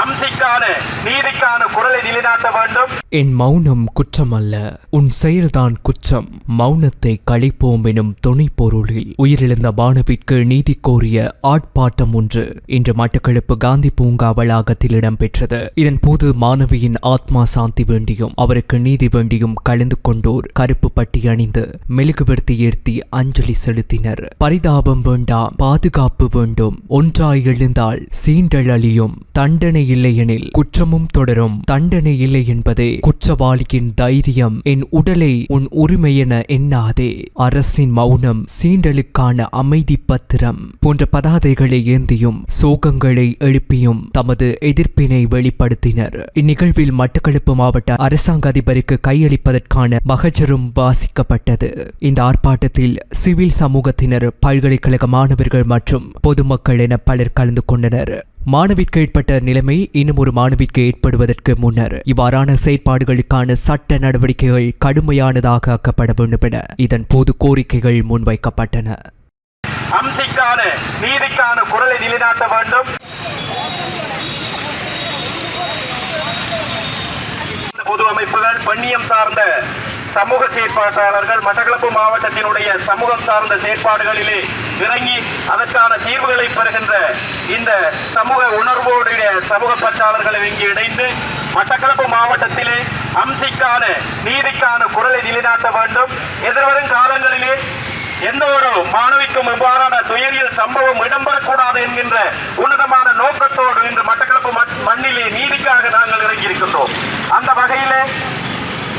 அம்சிக்கான நீதிக்கான குரலை நிலைநாட்ட வேண்டும். என் மௌனம் குற்றமல்ல உன் செயல்தான் குற்றம். மௌனத்தை கழிப்போம் எனும் துணை பொருளில் உயிரிழந்த மாணவிற்கு நீதி கோரிய ஆட்பாட்டம் ஒன்று இன்று மட்டக்களப்பு காந்தி பூங்கா வளாகத்தில் இடம்பெற்றது. இதன் போது மாணவியின் ஆத்மா சாந்தி வேண்டியும் அவருக்கு நீதி வேண்டியும் கலந்து கொண்டோர் கருப்பு பட்டி அணிந்து மெழுகுபடுத்தி ஏற்றி அஞ்சலி செலுத்தினர். பரிதாபம் வேண்டாம் பாதுகாப்பு வேண்டும். ஒன்றாய் எழுந்தால் சீண்டல் அழியும். தண்டனை இல்லையெனில் குற்றமும் தொடரும். தண்டனை இல்லை என்பதே குற்றவாளியின் தைரியம். என் உடலை உன் உரிமை என எண்ணாதே. அரசின் மௌனம் சீண்டலுக்கான அமைதி பத்திரம் போன்ற பதாதைகளை ஏந்தியும் சோகங்களை எழுப்பியும் தமது எதிர்ப்பினை வெளிப்படுத்தினர். இந்நிகழ்வில் மட்டக்களப்பு மாவட்ட அரசாங்க அதிபருக்கு கையளிப்பதற்கான மகஜரும் வாசிக்கப்பட்டது. இந்த ஆர்ப்பாட்டத்தில் சிவில் சமூகத்தினர் பல்கலைக்கழக மாணவர்கள் மற்றும் பொதுமக்கள் என பலர் கலந்து கொண்டனர். மாணவிற்கு ஏற்பட்ட நிலைமை இன்னும் ஒரு மாணவிற்கு ஏற்படுவதற்கு முன்னர். இவ்வாறான செயற்பாடுகளுக்கான சட்ட நடவடிக்கைகள் கடுமையானதாக ஆக்கப்பட வேண்டும் என இதன் போது கோரிக்கைகள் முன்வைக்கப்பட்டன. அம்சிக்கான நீதிக்கான குரலை நிலைநாட்ட வேண்டும். பொது அமைப்புகள் பண்ணியம் சார்ந்த சமூக செயற்பாட்டாளர்கள் மட்டக்களப்பு மாவட்டத்தினுடைய சமூகம் சார்ந்த செயற்பாடுகளிலே இறங்கி அதற்கான தீர்வுகளை பெறுகின்ற இந்த சமூக உணர்வோடைய சமூக பற்றாளர்களை இங்கு இணைந்து மட்டக்களப்பு மாவட்டத்திலே அம்சிக்கான நீதிக்கான குரலை நிலைநாட்ட வேண்டும். எதிர்வரும் காலங்களிலே எந்த ஒரு மாணவிக்கும் இவ்வாறான துயரியல் சம்பவம் இடம்பெறக்கூடாது என்கின்ற உன்னதமான நோக்கத்தோடு இன்று மட்டக்களப்பு மண்- மண்ணிலே நீதிக்காக நாங்கள் இறங்கியிருக்கின்றோம். அந்த வகையிலே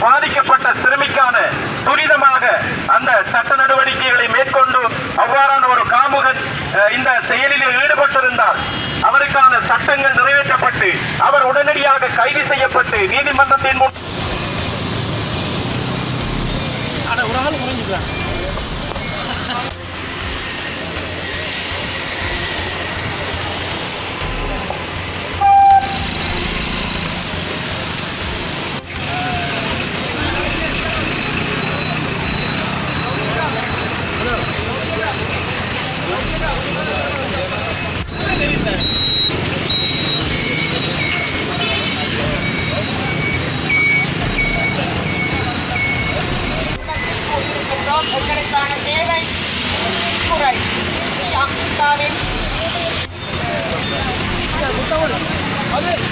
பாதிக்கப்பட்ட சிறுமிக்கான துரிதமாக அந்த சட்ட நடவடிக்கைகளை மேற்கொண்டு அவ்வாறான ஒரு காமுகன் இந்த செயலில் ஈடுபட்டிருந்தார். அவருக்கான சட்டங்கள் நிறைவேற்றப்பட்டு அவர் உடனடியாக கைது செய்யப்பட்டு நீதிமன்றத்தின் முன் ஒரு ஆள் முடிஞ்சுக்கலாம்